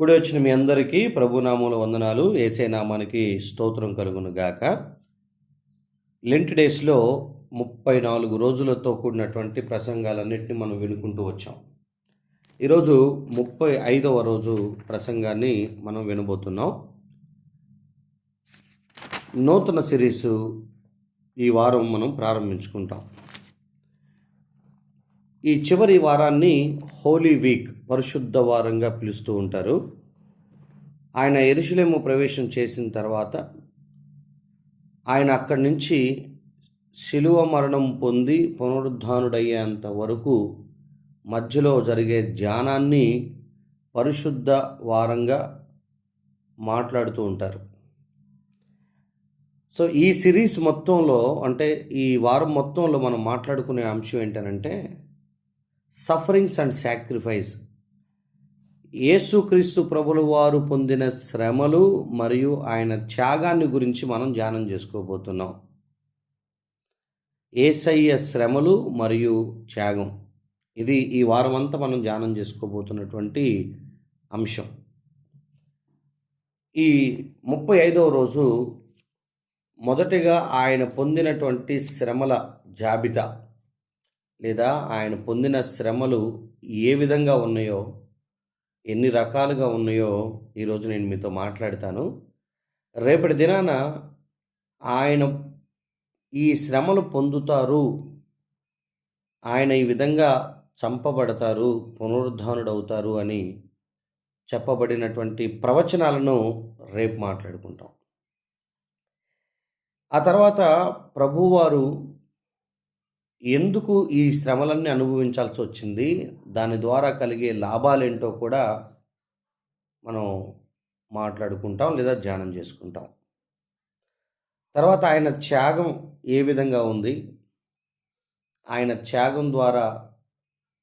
కూడి వచ్చిన మీ అందరికీ ప్రభునామూల వందనాలు. ఏసే నామానికి స్తోత్రం కలుగును గాక. లెంట్ డేస్లో ముప్పై నాలుగు రోజులతో కూడినటువంటి ప్రసంగాలన్నింటినీ మనం వినుకుంటూ వచ్చాం. ఈరోజు ముప్పై ఐదవ రోజు ప్రసంగాన్ని మనం వినబోతున్నాం. నూతన సిరీసు ఈ వారం మనం ప్రారంభించుకుంటాం. ఈ చివరి వారాన్ని హోలీ వీక్ పరిశుద్ధ వారంగా పిలుస్తూ ఉంటారు. ఆయన ఎరుషులేము ప్రవేశం చేసిన తర్వాత ఆయన అక్కడి నుంచి శిలువ మరణం పొంది పునరుద్ధానుడయ్యేంత వరకు మధ్యలో జరిగే ధ్యానాన్ని పరిశుద్ధ వారంగా మాట్లాడుతూ ఉంటారు. సో ఈ సిరీస్ మొత్తంలో అంటే ఈ వారం మొత్తంలో మనం మాట్లాడుకునే అంశం ఏంటనంటే సఫరింగ్స్ అండ్ సాక్రిఫైస్. యేసుక్రీస్తు ప్రభులు వారు పొందిన శ్రమలు మరియు ఆయన త్యాగాన్ని గురించి మనం ధ్యానం చేసుకోబోతున్నాం. ఏసయ్య శ్రమలు మరియు త్యాగం. ఇది ఈ వారం అంతా మనం ధ్యానం చేసుకోబోతున్నటువంటి అంశం. ఈ ముప్పై ఐదవ రోజు మొదటిగా ఆయన పొందినటువంటి శ్రమల జాబితా. లేదా ఆయన పొందిన శ్రమలు ఏ విధంగా ఉన్నాయో ఎన్ని రకాలుగా ఉన్నాయో ఈరోజు నేను మీతో మాట్లాడతాను. రేపటి దినాన ఆయన ఈ శ్రమలు పొందుతారు. ఆయన ఈ విధంగా చంపబడతారు పునరుద్ధానుడవుతారు అని చెప్పబడినటువంటి ప్రవచనాలను రేపు మాట్లాడుకుంటాం. ఆ తర్వాత ప్రభువారు ఎందుకు ఈ శ్రమలన్నీ అనుభవించాల్సి వచ్చింది? దాని ద్వారా కలిగే లాభాలేంటో కూడా మనం మాట్లాడుకుంటాం లేదా ధ్యానం చేసుకుంటాం. తర్వాత ఆయన త్యాగం ఏ విధంగా ఉంది? ఆయన త్యాగం ద్వారా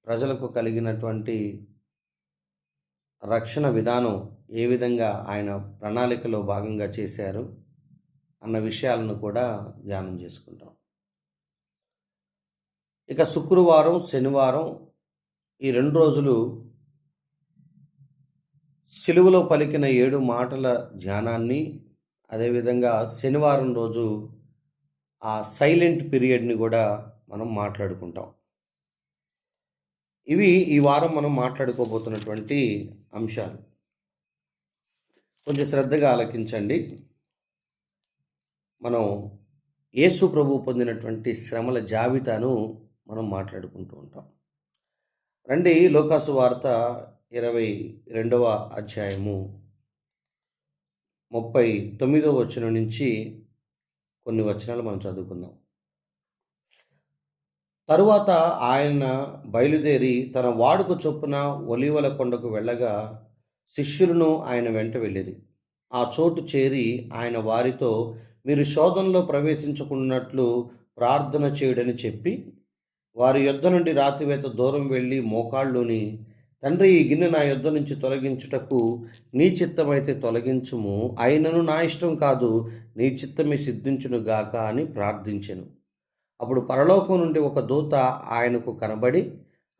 ప్రజలకు కలిగినటువంటి రక్షణ విధానం ఏ విధంగా ఆయన ప్రణాళికలో భాగంగా చేశారు? అన్న విషయాలను కూడా ధ్యానం చేసుకుంటాం. ఇక శుక్రవారం శనివారం ఈ రెండు రోజులు సిలువలో పలికిన ఏడు మాటల ధ్యానాన్ని అదేవిధంగా శనివారం రోజు ఆ సైలెంట్ పీరియడ్ని కూడా మనం మాట్లాడుకుంటాం. ఇవి ఈ వారం మనం మాట్లాడుకోబోతున్నటువంటి అంశాలు. కొంచెం శ్రద్ధగా ఆలకించండి. మనం యేసు ప్రభు పొందినటువంటి శ్రమల జాబితాను మనం మాట్లాడుకుంటూ ఉంటాం. రండి లోకాసు వార్త ఇరవై రెండవ అధ్యాయము ముప్పై తొమ్మిదవ వచనం నుంచి కొన్ని వచనాలు మనం చదువుకుందాం. తరువాత ఆయన బయలుదేరి తన వాడుక చొప్పున ఒలివల కొండకు వెళ్ళగా శిష్యులను ఆయన వెంట వెళ్ళేది ఆ చోటు చేరి ఆయన వారితో మీరు శోధనలో ప్రవేశించుకున్నట్లు ప్రార్థన చేయడని చెప్పి వారి యొద్ద నుండి రాతివేత దూరం వెళ్ళి మోకాళ్ళుని తండ్రి ఈ గిన్నె నా యొద్ద నుంచి తొలగించుటకు నీ చిత్తమైతే తొలగించుము. అయినను నా ఇష్టం కాదు నీ చిత్తమే సిద్ధించును గాక అని ప్రార్థించెను. అప్పుడు పరలోకం నుండి ఒక దూత ఆయనకు కనబడి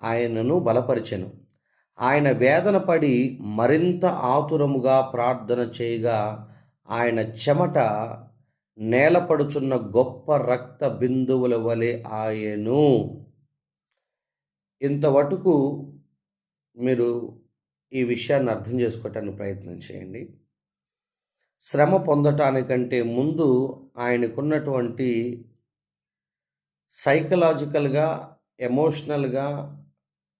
ఆయనను బలపరిచెను. ఆయన వేదన పడి మరింత ఆతురముగా ప్రార్థన చేయగా ఆయన చెమట నేలపడుచున్న గొప్ప రక్త బిందువుల వలె ఆయను. ఇంతవరకు మీరు ఈ విషయాన్ని అర్థం చేసుకోవటానికి ప్రయత్నం చేయండి. శ్రమ పొందటానికంటే ముందు ఆయనకున్నటువంటి సైకలాజికల్గా ఎమోషనల్గా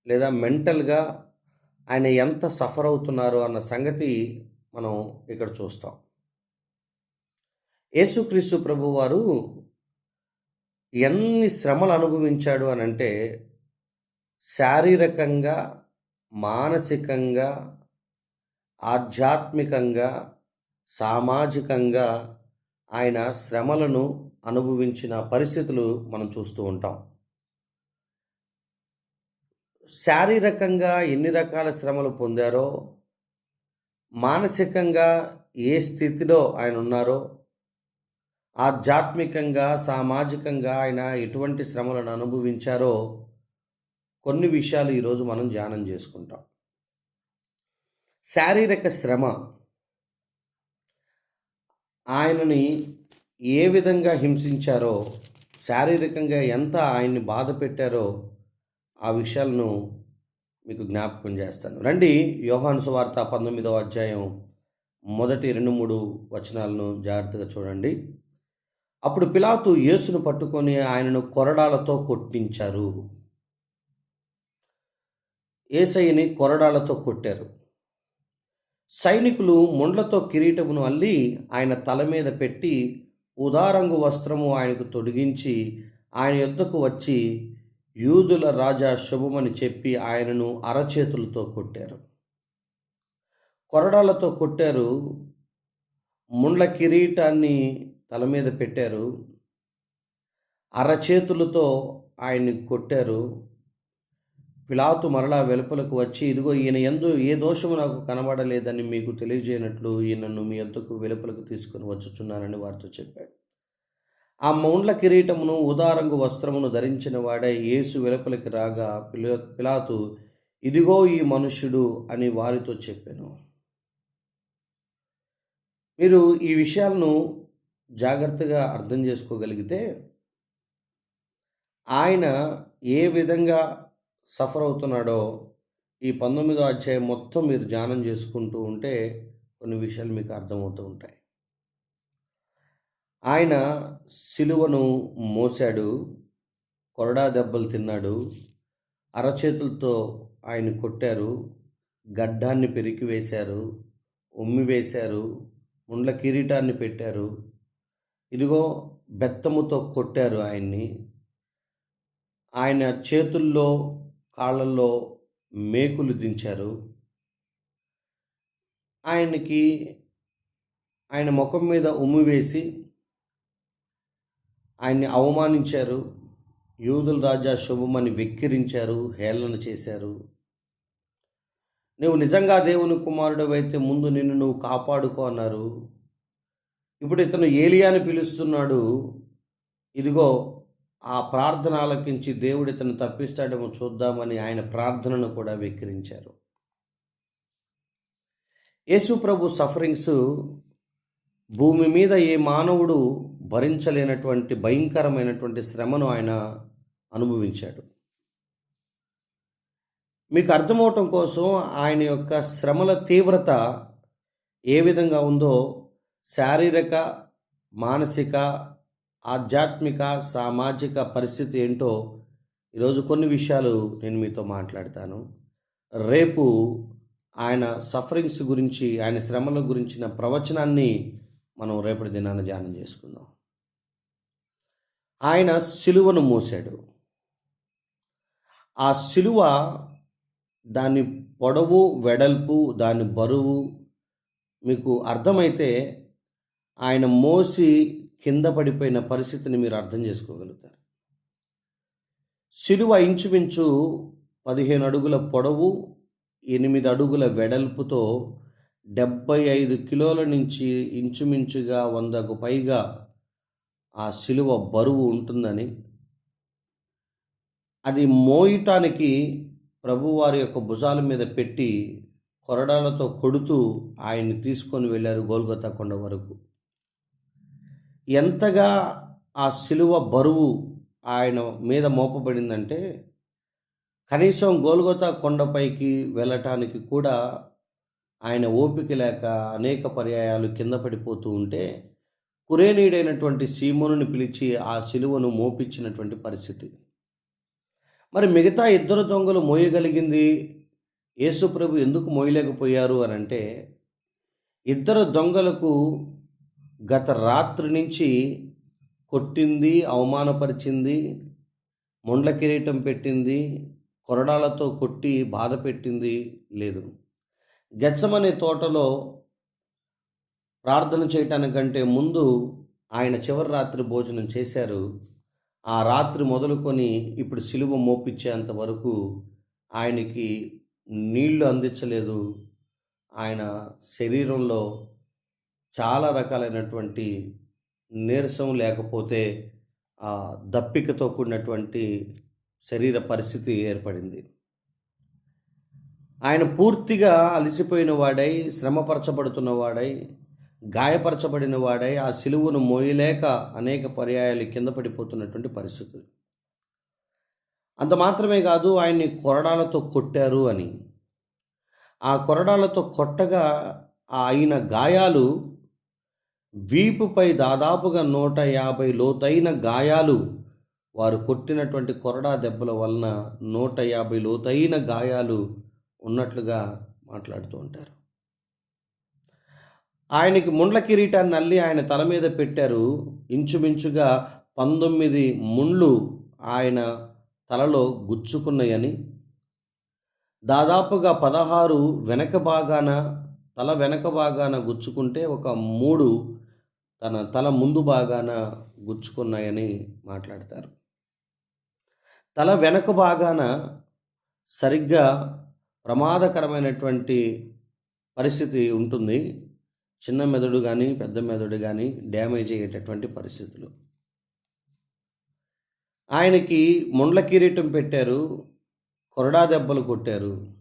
లేదా మెంటల్గా ఆయన ఎంత సఫర్ అవుతున్నారు అన్న సంగతి మనం ఇక్కడ చూస్తాం. యేసుక్రీస్తు ప్రభువారు ఎన్ని శ్రమలు అనుభవించాడు అని అంటే శారీరకంగా మానసికంగా ఆధ్యాత్మికంగా సామాజికంగా ఆయన శ్రమలను అనుభవించిన పరిస్థితులు మనం చూస్తూ ఉంటాం. శారీరకంగా ఎన్ని రకాల శ్రమలు పొందారో మానసికంగా ఏ స్థితిలో ఆయన ఉన్నారో ఆధ్యాత్మికంగా సామాజికంగా ఆయన ఎటువంటి శ్రమలను అనుభవించారో కొన్ని విషయాలు ఈరోజు మనం ధ్యానం చేసుకుంటాం. శారీరక శ్రమ. ఆయనని ఏ విధంగా హింసించారో శారీరకంగా ఎంత ఆయన్ని బాధ పెట్టారో ఆ విషయాలను మీకు జ్ఞాపకం చేస్తాను. రండి యోహాను సువార్త పంతొమ్మిదవ అధ్యాయం మొదటి రెండు మూడు వచనాలను జాగ్రత్తగా చూడండి. అప్పుడు పిలాతు యేసును పట్టుకొని ఆయనను కొరడాలతో కొట్టించారు. ఏసయ్యని కొరడాలతో కొట్టారు. సైనికులు ముండ్లతో కిరీటమును అల్లి ఆయన తల మీద పెట్టి ఉదారంగు వస్త్రము ఆయనకు తొడిగించి ఆయన యొద్దకు వచ్చి యూదుల రాజా శుభమని చెప్పి ఆయనను అరచేతులతో కొట్టారు. కొరడాలతో కొట్టారు. ముండ్ల కిరీటాన్ని తల మీద పెట్టారు. అరచేతులతో ఆయన్ని కొట్టారు. పిలాతు మరలా వెలుపలకు వచ్చి ఇదిగో ఈయన ఎందు ఏ దోషము నాకు కనబడలేదని మీకు తెలియజేయనట్లు ఈయనను మీ ఎంతకు వెలుపలకు తీసుకుని వచ్చుచున్నానని వారితో చెప్పాడు. ఆ మౌండ్ల కిరీటమును ఉదారంగు వస్త్రమును ధరించిన వాడే యేసు వెలుపలికి రాగా పిల పిలాతు ఇదిగో ఈ మనుష్యుడు అని వారితో చెప్పాను. మీరు ఈ విషయాలను జాగ్రత్తగా అర్థం చేసుకోగలిగితే ఆయన ఏ విధంగా సఫర్ అవుతున్నాడో ఈ పంతొమ్మిదో అధ్యాయం మొత్తం మీరు ధ్యానం చేసుకుంటూ ఉంటే కొన్ని విషయాలు మీకు అర్థమవుతూ ఉంటాయి. ఆయన సిలువను మోసాడు కొరడా దెబ్బలు తిన్నాడు అరచేతులతో ఆయన కొట్టారు గడ్డాన్ని పెరికి వేశారు ఉమ్మి వేశారు ముండ్ల కిరీటాన్ని పెట్టారు ఇదిగో బెత్తముతో కొట్టారు ఆయన్ని. ఆయన చేతుల్లో కాళ్ళల్లో మేకులు దించారు. ఆయనకి ఆయన ముఖం మీద ఉమ్మి వేసి ఆయన్ని అవమానించారు. యూదుల రాజా శుభమని వెక్కిరించారు హేళన చేశారు. నువ్వు నిజంగా దేవుని కుమారుడు అయితే ముందు నిన్ను నువ్వు కాపాడుకో అన్నారు. ఇప్పుడు ఇతను ఏలియాని పిలుస్తున్నాడు. ఇదిగో ఆ ప్రార్థన ఆలకించి దేవుడు ఇతను తప్పిస్తాడేమో చూద్దామని ఆయన ప్రార్థనను కూడా వెక్కిరించారు. యేసు ప్రభు సఫరింగ్స్ భూమి మీద ఏ మానవుడు భరించలేనటువంటి భయంకరమైనటువంటి శ్రమను ఆయన అనుభవించాడు. మీకు అర్థమవటం కోసం ఆయన యొక్క శ్రమల తీవ్రత ఏ విధంగా ఉందో శారీరక మానసిక ఆధ్యాత్మిక సామాజిక పరిస్థితి ఏంటో ఈరోజు కొన్ని విషయాలు నేను మీతో మాట్లాడతాను. రేపు ఆయన సఫరింగ్స్ గురించి ఆయన శ్రమల గురించిన ప్రవచనాన్ని మనం రేపటి దినాన్ని ధ్యానం చేసుకుందాం. ఆయన సిలువను మోసాడు ఆ సిలువ దాని పొడవు వెడల్పు దాని బరువు మీకు అర్థమైతే ఆయన మోసి కింద పడిపోయిన పరిస్థితిని మీరు అర్థం చేసుకోగలుగుతారు. సిలువ ఇంచుమించు పదిహేను అడుగుల పొడవు ఎనిమిది అడుగుల వెడల్పుతో డెబ్బై ఐదు కిలోల నుంచి ఇంచుమించుగా వందకు పైగా ఆ సిలువ బరువు ఉంటుందని అది మోయటానికి ప్రభువారి యొక్క భుజాల మీద పెట్టి కొరడాలతో కొడుతూ ఆయన్ని తీసుకొని వెళ్ళారు గోల్గొత్తా కొండ వరకు. ఎంతగా ఆ సిలువ బరువు ఆయన మీద మోపబడిందంటే కనీసం గోల్గోతా కొండపైకి వెళ్ళటానికి కూడా ఆయన ఓపిక లేక అనేక పర్యాయాలు కింద పడిపోతూ ఉంటే కురేనీడైనటువంటి సీమోనుని పిలిచి ఆ సిలువను మోపించినటువంటి పరిస్థితి. మరి మిగతా ఇద్దరు దొంగలు మోయగలిగింది యేసుప్రభు ఎందుకు మోయలేకపోయారు అని అంటే ఇద్దరు దొంగలకు గత రాత్రి నుంచి కొట్టింది అవమానపరిచింది మొండ్ల కిరీటం పెట్టింది కొరడాలతో కొట్టి బాధ పెట్టింది లేదు. గచ్చమనే తోటలో ప్రార్థన చేయటానికంటే ముందు ఆయన చివరి రాత్రి భోజనం చేశారు. ఆ రాత్రి మొదలుకొని ఇప్పుడు సిలువ మోపించేంత వరకు ఆయనకి నీళ్ళు అందించలేదు. ఆయన శరీరంలో చాలా రకాలైనటువంటి నీరసం లేకపోతే ఆ దప్పికతో కూడినటువంటి శరీర పరిస్థితి ఏర్పడింది. ఆయన పూర్తిగా అలసిపోయిన వాడై శ్రమపరచబడుతున్న వాడై గాయపరచబడిన వాడై ఆ సిలువను మోయలేక అనేక పర్యాయాలు కింద పడిపోతున్నటువంటి పరిస్థితులు. అంత మాత్రమే కాదు ఆయన్ని కొరడాలతో కొట్టారు అని. ఆ కొరడాలతో కొట్టగా ఆ అయిన గాయాలు వీపుపై దాదాపుగా నూట యాభై లోతైన గాయాలు వారు కొట్టినటువంటి కొరడా దెబ్బల వలన నూట యాభై లోతైన గాయాలు ఉన్నట్లుగా మాట్లాడుతూ ఉంటారు. ఆయనకి ముండ్ల కిరీటాన్ని అల్లి ఆయన తల మీద పెట్టారు. ఇంచుమించుగా పంతొమ్మిది ముండ్లు ఆయన తలలో గుచ్చుకున్నాయని దాదాపుగా పదహారు వెనక భాగాన తల వెనక భాగాన గుచ్చుకుంటే ఒక మూడు తన తల ముందు భాగాన గుచ్చుకున్నాయని మాట్లాడతారు. తల వెనక భాగాన సరిగ్గా ప్రమాదకరమైనటువంటి పరిస్థితి ఉంటుంది. చిన్న మెదడు కానీ పెద్ద మెదడు కానీ డ్యామేజ్ అయ్యేటటువంటి పరిస్థితులు. ఆయనకి ముండ్ల కిరీటం పెట్టారు కొరడా దెబ్బలు కొట్టారు.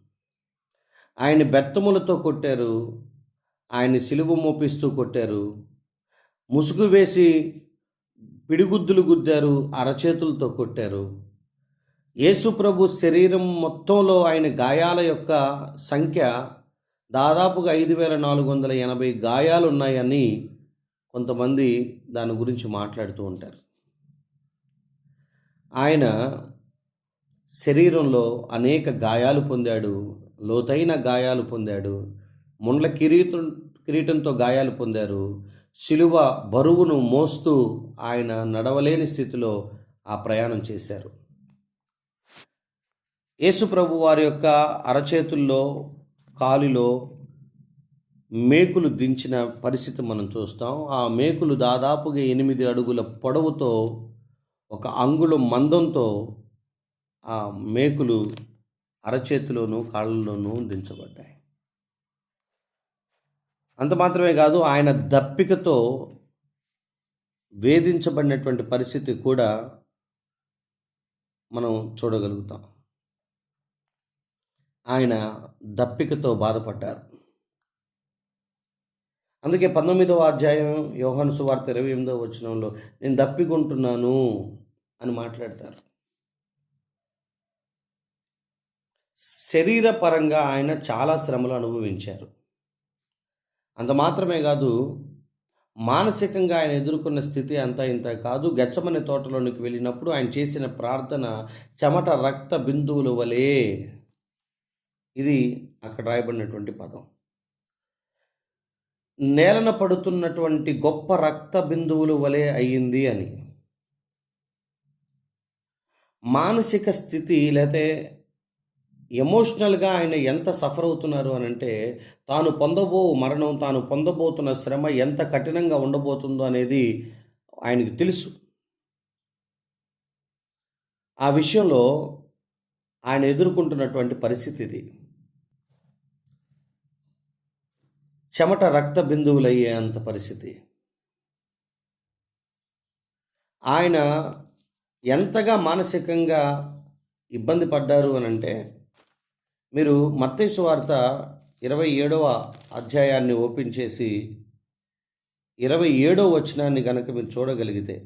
ఆయన బెత్తములతో కొట్టారు ఆయన సిలువ మోపిస్తూ కొట్టారు. ముసుగు వేసి పిడిగుద్దులు గుద్దారు అరచేతులతో కొట్టారు. యేసుప్రభు శరీరం మొత్తంలో ఆయన గాయాల యొక్క సంఖ్య దాదాపుగా ఐదు వేల నాలుగు వందల ఎనభై గాయాలు ఉన్నాయని కొంతమంది దాని గురించి మాట్లాడుతూ ఉంటారు. ఆయన శరీరంలో అనేక గాయాలు పొందాడు లోతైన గాయాలు పొందాడు ముండ్ల కిరీటం కిరీటంతో గాయాలు పొందారు శిలువ బరువును మోస్తూ ఆయన నడవలేని స్థితిలో ఆ ప్రయాణం చేశారు. యేసుప్రభు వారి యొక్క అరచేతుల్లో కాలిలో మేకులు దించిన పరిస్థితి మనం చూస్తాం. ఆ మేకులు దాదాపుగా ఎనిమిది అడుగుల పొడవుతో ఒక అంగుళం మందంతో ఆ మేకులు అరచేతిలోనూ కాళ్ళలోనూ దించబడ్డాయి. అంత మాత్రమే కాదు ఆయన దప్పికతో వేధించబడినటువంటి పరిస్థితి కూడా మనం చూడగలుగుతాం. ఆయన దప్పికతో బాధపడ్డారు. అందుకే పంతొమ్మిదవ అధ్యాయం యోహాను సువార్త ఇరవై ఎనిమిదవ వచనంలో నేను దప్పికొంటున్నాను అని మాట్లాడతారు. శరీరపరంగా ఆయన చాలా శ్రమలు అనుభవించారు. అంత మాత్రమే కాదు మానసికంగా ఆయన ఎదుర్కొన్న స్థితి అంతా ఇంత కాదు. గచ్చమని తోటలోనికి వెళ్ళినప్పుడు ఆయన చేసిన ప్రార్థన చెమట రక్త బిందువుల వలె. ఇది అక్కడ రాయబడినటువంటి పదం. నేలన పడుతున్నటువంటి గొప్ప రక్త బిందువులు వలె అయ్యింది అని. మానసిక స్థితి లేతే ఎమోషనల్గా ఆయన ఎంత సఫర్ అవుతున్నారు అని అంటే తాను పొందబో మరణం తాను పొందబోతున్న శ్రమ ఎంత కఠినంగా ఉండబోతుందో అనేది ఆయనకు తెలుసు. ఆ విషయంలో ఆయన ఎదుర్కొంటున్నటువంటి పరిస్థితి ఇది. చెమట రక్త బిందువులయ్యే అంత పరిస్థితి. ఆయన ఎంతగా మానసికంగా ఇబ్బంది పడ్డారు అని అంటే మీరు మత్తైసు వార్త ఇరవై ఏడవ అధ్యాయాన్ని ఓపెన్ చేసి ఇరవై ఏడవ వచనాన్ని గనక మీరు చూడగలిగితే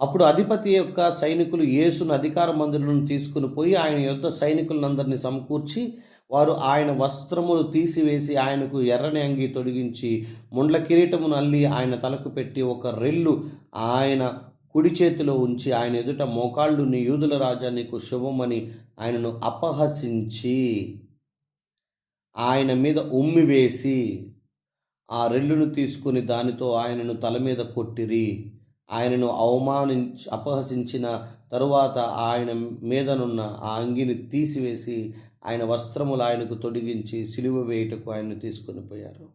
అప్పుడు అధిపతి యొక్క సైనికులు యేసును అధికార మందులను తీసుకుని పోయి ఆయన యుద్ధ సైనికులందరినీ సమకూర్చి వారు ఆయన వస్త్రములు తీసివేసి ఆయనకు ఎర్రని అంగి తొడిగించి ముండ్ల కిరీటమును అల్లి ఆయన తలకు పెట్టి ఒక రెల్లు ఆయన కుడి చేతిలో ఉంచి ఆయన ఎదుట మోకాళ్ళు నీ యూదుల రాజా నీకు శుభమని ఆయనను అపహసించి ఆయన మీద ఉమ్మి వేసి ఆ రెల్లును తీసుకుని దానితో ఆయనను తల మీద కొట్టిరి. ఆయనను అవమానించి అపహసించిన తరువాత ఆయన మీదనున్న ఆ అంగిని తీసివేసి ఆయన వస్త్రములు ఆయనకు తొడిగించి సిలువ వేయుటకు ఆయన్ని తీసుకొని పోయారు.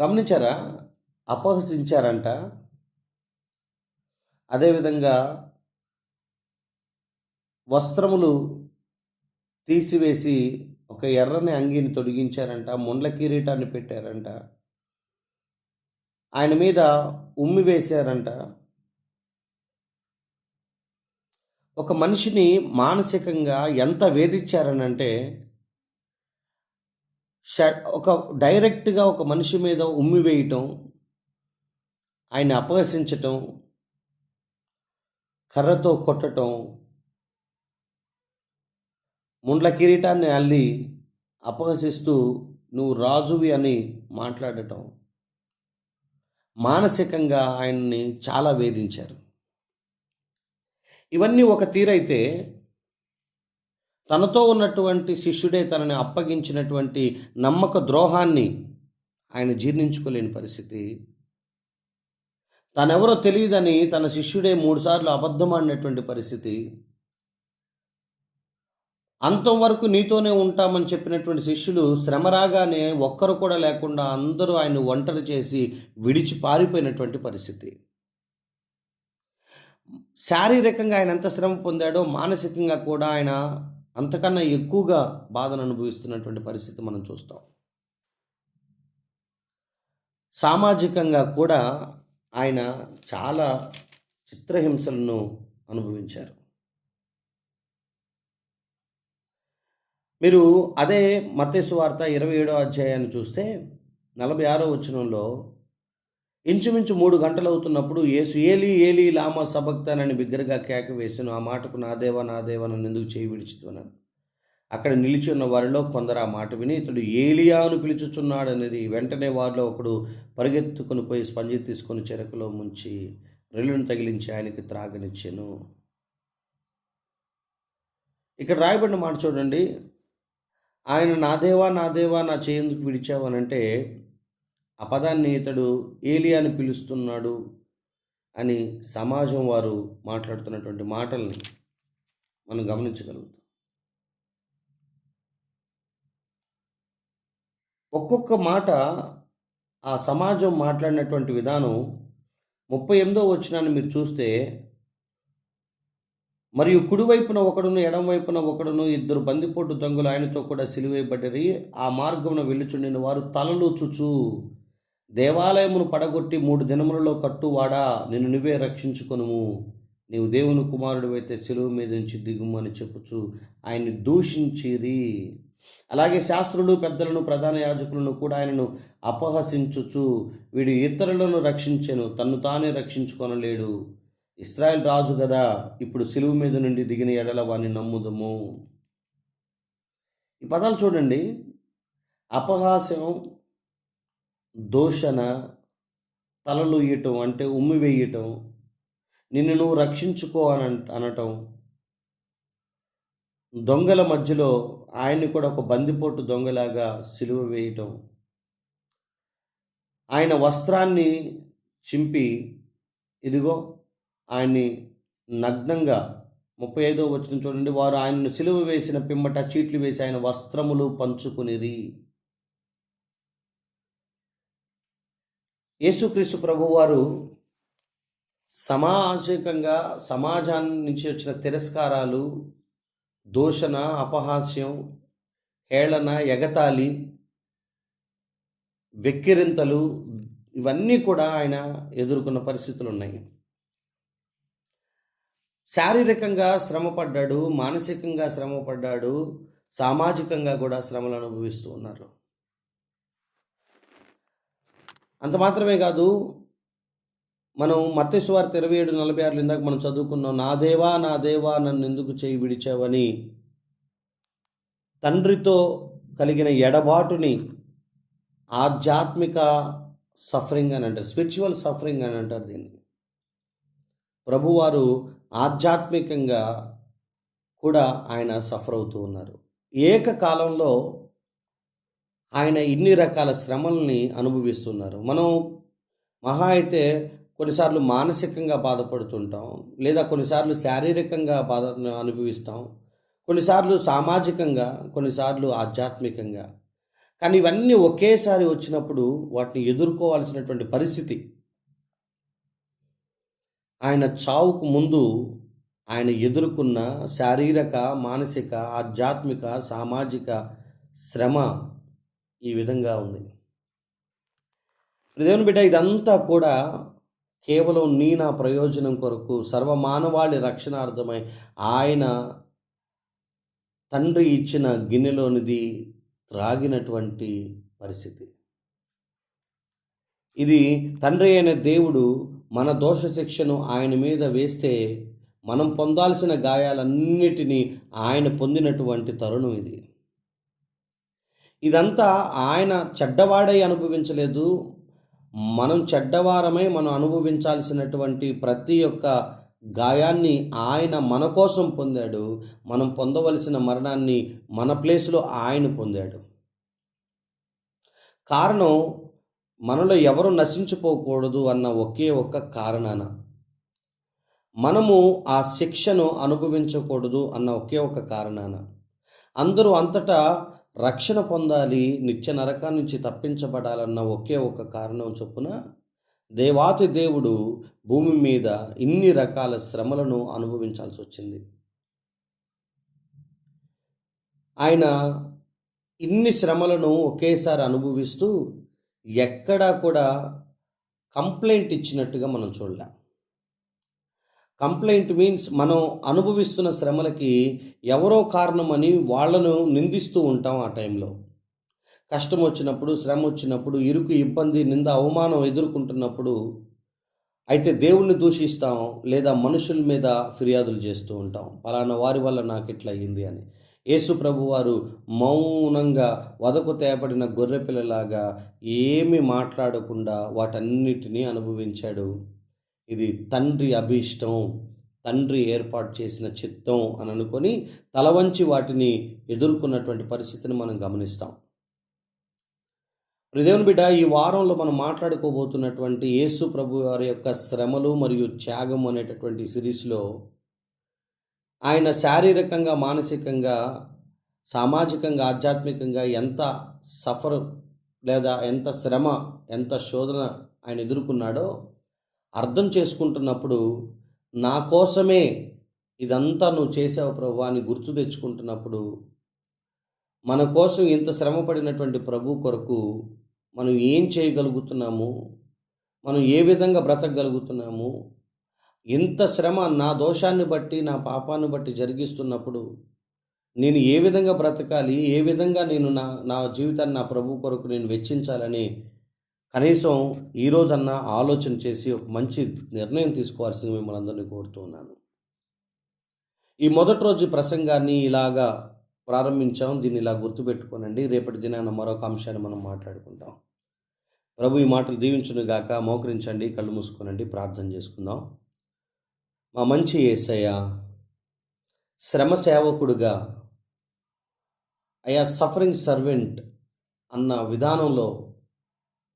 గమనించారా? అపహసించారంట. అదేవిధంగా వస్త్రములు తీసివేసి ఒక ఎర్రని అంగిని తొడిగించారంట ముండ్ల కిరీటాన్ని పెట్టారంట. ఆయన మీద ఉమ్మి వేశారంట. ఒక మనిషిని మానసికంగా ఎంత వేధించారనంటే ష ఒక డైరెక్ట్‌గా ఒక మనిషి మీద ఉమ్మి వేయటం, ఆయన అపహసించటం, కర్రతో కొట్టటం, ముండ్ల కిరీటాన్ని అల్లి అపహసిస్తూ నువ్వు రాజువి అని మాట్లాడటం. మానసికంగా ఆయన్ని చాలా వేధించారు. ఇవన్నీ ఒక తీరైతే తనతో ఉన్నటువంటి శిష్యుడే తనని అప్పగించినటువంటి నమ్మక ద్రోహాన్ని ఆయన జీర్ణించుకోలేని పరిస్థితి. తనెవరో తెలియదని తన శిష్యుడే మూడుసార్లు అబద్ధమాడినటువంటి పరిస్థితి. అంతం వరకు నీతోనే ఉంటామని చెప్పినటువంటి శిష్యులు శ్రమ రాగానే ఒక్కరు కూడా లేకుండా అందరూ ఆయన ఒంటరి చేసి విడిచి పారిపోయినటువంటి పరిస్థితి. శారీరకంగా ఆయన ఎంత శ్రమ పొందాడో మానసికంగా కూడా ఆయన అంతకన్నా ఎక్కువగా బాధను అనుభవిస్తున్నటువంటి పరిస్థితి మనం చూస్తాం. సామాజికంగా కూడా ఆయన చాలా చిత్రహింసలను అనుభవించారు. మీరు అదే మద్దేష్ వార్త ఇరవై ఏడో అధ్యాయాన్ని చూస్తే 46 వచనంలో ఇంచుమించు మూడు గంటలు అవుతున్నప్పుడు యేసు ఏలి ఏలి లామా సబక్తానని బిగ్గరగా కేక వేసాను ఆ మాటకు నా దేవా నా దేవా నన్నెందుకు చేయి విడిచితున్నాను అక్కడ నిలిచి ఉన్న వారిలో కొందరు ఆ మాట విని ఇతడు ఏలియాను పిలుచుచున్నాడనిరి. వెంటనే వారిలో ఒకడు పరిగెత్తుకుని పోయి స్పంజి తీసుకొని చెరకులో ముంచి రెల్లును తగిలించి ఆయనకి త్రాగనిచ్చాను ఇక్కడ రాయబడిన మాట చూడండి. ఆయన నా దేవా నా దేవా నా చేయందుకు విడిచావు అనంటే ఆ పదాన్ని ఇతడు ఏలియాని పిలుస్తున్నాడు అని సమాజం వారు మాట్లాడుతున్నటువంటి మాటల్ని మనం గమనించగలుగుతాం. ఒక్కొక్క మాట ఆ సమాజం మాట్లాడినటువంటి విధానం ముప్పై ఎనిమిదో వచ్చినాన్ని మీరు చూస్తే మరియు కుడివైపున ఒకడును ఎడమవైపున ఒకడును ఇద్దరు బందిపోటు దొంగలు ఆయనతో కూడా సిలువేయబడిరి. ఆ మార్గమున వెళ్ళుచుండిన వారు తలలూచుచు దేవాలయమును పడగొట్టి మూడు దినములలో కట్టువాడా నిన్ను నువ్వే రక్షించుకొనుము. నీవు దేవుని కుమారుడు అయితే సెలువు మీద నుంచి దిగుము అని చెప్పుచు ఆయన్ని దూషించిరి. అలాగే శాస్త్రులు పెద్దలను ప్రధాన యాజకులను కూడా ఆయనను అపహసించుచు వీడు ఇతరులను రక్షించెను తన్ను తానే రక్షించుకొనలేడు. ఇశ్రాయేలు రాజు కదా ఇప్పుడు సిలువు మీద నుండి దిగిన ఎడల వాడిని నమ్ముదము ఈ పదాలు చూడండి. అపహాస్యం, దోషణ తలలు ఇయ్యటం అంటే ఉమ్మి వేయటం, నిన్ను నువ్వు రక్షించుకో అని అనటం. దొంగల మధ్యలో ఆయన్ని కూడా ఒక బందిపోటు దొంగలాగా సిలువ వేయటం. ఆయన వస్త్రాన్ని చింపి ఇదిగో ఆయన్ని నగ్నంగా ముప్పై ఐదో వచ్చిన చూడండి. వారు ఆయనను సిలువ వేసిన పిమ్మట చీట్లు వేసి ఆయన వస్త్రములు పంచుకొనిరి. యేసుక్రీస్తు ప్రభువారు సామాజికంగా సమాజాన్ని నుంచి వచ్చిన తిరస్కారాలు, దూషణ, అపహాస్యం, హేళన, ఎగతాళి, వెక్కిరింతలు ఇవన్నీ కూడా ఆయన ఎదుర్కొన్న పరిస్థితులు ఉన్నాయి శారీరకంగా శ్రమపడ్డాడు, మానసికంగా శ్రమపడ్డాడు, సామాజికంగా కూడా శ్రమలు అనుభవిస్తూ ఉన్నారు. అంత మాత్రమే కాదు మనం మత్స్వార్త ఇరవై ఏడు నలభై ఆరులు ఇందాక మనం చదువుకున్నాం. నా దేవా నా దేవా నన్ను ఎందుకు చేయి విడిచావని తండ్రితో కలిగిన ఎడబాటుని ఆధ్యాత్మిక సఫరింగ్ అని అంటారు. స్పిరిచువల్ సఫరింగ్ అని అంటారు దీన్ని. ప్రభువారు ఆధ్యాత్మికంగా కూడా ఆయన సఫర్ అవుతూ ఉన్నారు. ఏకకాలంలో ఆయన ఇన్ని రకాల శ్రమల్ని అనుభవిస్తున్నారు. మనం మహా అయితే కొన్నిసార్లు మానసికంగా బాధపడుతుంటాం. లేదా కొన్నిసార్లు శారీరకంగా బాధ అనుభవిస్తాం. కొన్నిసార్లు సామాజికంగా, కొన్నిసార్లు ఆధ్యాత్మికంగా. కానీ ఇవన్నీ ఒకేసారి వచ్చినప్పుడు వాటిని ఎదుర్కోవాల్సినటువంటి పరిస్థితి ఆయన చావుకు ముందు ఆయన ఎదుర్కొన్న శారీరక, మానసిక, ఆధ్యాత్మిక, సామాజిక శ్రమ ఈ విధంగా ఉంది. దేవుని బిడ్డ ఇదంతా కూడా కేవలం నీ నా ప్రయోజనం కొరకు సర్వమానవాళి రక్షణార్థమై ఆయన తండ్రి ఇచ్చిన గిన్నెలోనిది త్రాగినటువంటి పరిస్థితి ఇది తండ్రి అయిన దేవుడు మన దోష శిక్షను ఆయన మీద వేస్తే మనం పొందాల్సిన గాయాలన్నిటినీ ఆయన పొందినటువంటి తరుణం ఇది. ఇదంతా ఆయన చెడ్డవాడై అనుభవించలేదు. మనం చెడ్డవారమై మనం అనుభవించాల్సినటువంటి ప్రతి ఒక్క గాయాన్ని ఆయన మన కోసం పొందాడు. మనం పొందవలసిన మరణాన్ని మన ప్లేస్లో ఆయన పొందాడు. కారణం మనలో ఎవరు నశించిపోకూడదు అన్న ఒకే ఒక్క కారణాన. మనము ఆ శిక్షను అనుభవించకూడదు అన్న ఒకే ఒక కారణాన. అందరూ అంతటా రక్షణ పొందాలి నిత్య నరకా నుంచి తప్పించబడాలన్న ఒకే ఒక కారణం చొప్పున దేవాతి దేవుడు భూమి మీద ఇన్ని రకాల శ్రమలను అనుభవించాల్సి వచ్చింది. ఆయన ఇన్ని శ్రమలను ఒకేసారి అనుభవిస్తూ ఎక్కడా కూడా కంప్లైంట్ ఇచ్చినట్టుగా మనం చూడలేం. కంప్లైంట్ మీన్స్ మనం అనుభవిస్తున్న శ్రమలకి ఎవరో కారణమని వాళ్ళను నిందిస్తూ ఉంటాం ఆ టైంలో. కష్టం వచ్చినప్పుడు శ్రమ వచ్చినప్పుడు ఇరుకు ఇబ్బంది నింద అవమానం ఎదుర్కొంటున్నప్పుడు అయితే దేవుణ్ణి దూషిస్తాం లేదా మనుషుల మీద ఫిర్యాదులు చేస్తూ ఉంటాం. పలానా వారి వల్ల నాకు ఇట్లా అయ్యింది అని. యేసు ప్రభువారు మౌనంగా వదకు తేపడిన గొర్రెపిల్లలాగా ఏమి మాట్లాడకుండా వాటన్నిటినీ అనుభవించాడు. ఇది తండ్రి అభీష్టం తండ్రి ఏర్పాటు చేసిన చిత్తం అని అనుకొని తల వంచి వాటిని ఎదుర్కొన్నటువంటి పరిస్థితిని మనం గమనిస్తాం. హృదయం బిడ్డ ఈ వారంలో మనం మాట్లాడుకోబోతున్నటువంటి యేసు ప్రభు వారి యొక్క శ్రమలు మరియు త్యాగం అనేటటువంటి సిరీస్లో ఆయన శారీరకంగా మానసికంగా సామాజికంగా ఆధ్యాత్మికంగా ఎంత సఫర్ లేదా ఎంత శ్రమ ఎంత శోధన ఆయన ఎదుర్కొన్నాడో అర్థం చేసుకుంటున్నప్పుడు నా కోసమే ఇదంతా నువ్వు చేసావు ప్రభు అని గుర్తు తెచ్చుకుంటున్నప్పుడు మన కోసం ఇంత శ్రమ పడినటువంటి ప్రభు కొరకు మనం ఏం చేయగలుగుతున్నాము? మనం ఏ విధంగా బ్రతకగలుగుతున్నాము? ఇంత శ్రమ నా దోషాన్ని బట్టి నా పాపాన్ని బట్టి జరిగిస్తున్నప్పుడు నేను ఏ విధంగా బ్రతకాలి ఏ విధంగా నేను నా నా జీవితాన్ని నా ప్రభు కొరకు నేను వెచ్చించాలని కనీసం ఈరోజన్నా ఆలోచన చేసి ఒక మంచి నిర్ణయం తీసుకోవాల్సింది మిమ్మల్ని అందరినీ కోరుతున్నాను ఈ మొదటి రోజు ప్రసంగాన్ని ఇలాగా ప్రారంభించాం. దీన్ని ఇలా గుర్తుపెట్టుకోనండి. రేపటి దినాన మరొక అంశాన్ని మనం మాట్లాడుకుంటాం ప్రభు ఈ మాటలు దీవించును గాక మోకరించండి కళ్ళు మూసుకోనండి ప్రార్థన చేసుకుందాం. మా మంచి ఏసయ్య శ్రమ సేవకుడుగా అయా సఫరింగ్ సర్వెంట్ అన్న విధానంలో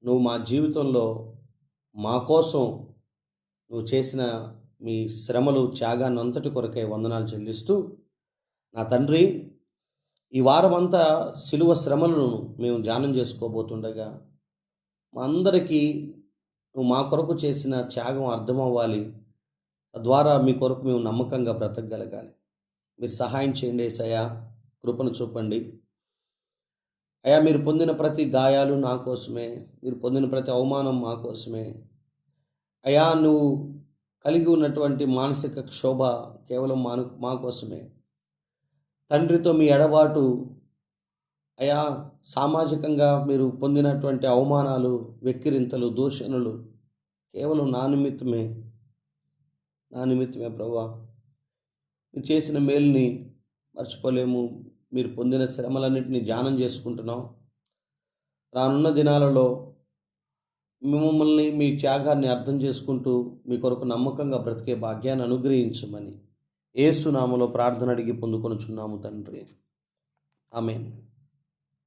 నువ్వు మా జీవితంలో మా కోసం నువ్వు చేసిన మీ శ్రమలు త్యాగాన్నంతటి కొరకే కొరకై వందనాలు చెల్లిస్తూ నా తండ్రి ఈ వారమంతా సిలువ శ్రమలను మేము ధ్యానం చేసుకోబోతుండగా మా అందరికీ నువ్వు మా కొరకు చేసిన త్యాగం అర్థమవ్వాలి. తద్వారా మీ కొరకు మేము నమ్మకంగా బ్రతకగలగాలి. మీరు సహాయం చేయండి ఏసయ్యా. కృపను చూపండి. అయ్యా మీరు పొందిన ప్రతి గాయాలు నా కోసమే. మీరు పొందిన ప్రతి అవమానం మా కోసమే. అయ్యా నువ్వు కలిగి ఉన్నటువంటి మానసిక క్షోభ కేవలం మాను మా కోసమే. తండ్రితో మీ ఎడబాటు అయా సామాజికంగా మీరు పొందినటువంటి అవమానాలు వెక్కిరింతలు దూషణలు కేవలం నా నిమిత్తమే. నా నిమిత్తమే ప్రభా మీరు చేసిన మేలుని మర్చిపోలేము. మీరు పొందిన శ్రమలన్నింటినీ ధ్యానం చేసుకుంటున్నాం. రానున్న దినాలలో మిమ్మల్ని మీ త్యాగాన్ని అర్థం చేసుకుంటూ మీ కొరకు నమ్మకంగా బ్రతికే భాగ్యాన్ని అనుగ్రహించమని ఏసునామలో ప్రార్థన అడిగి పొందుకొనుచున్నాము తండ్రి. ఆమెన్.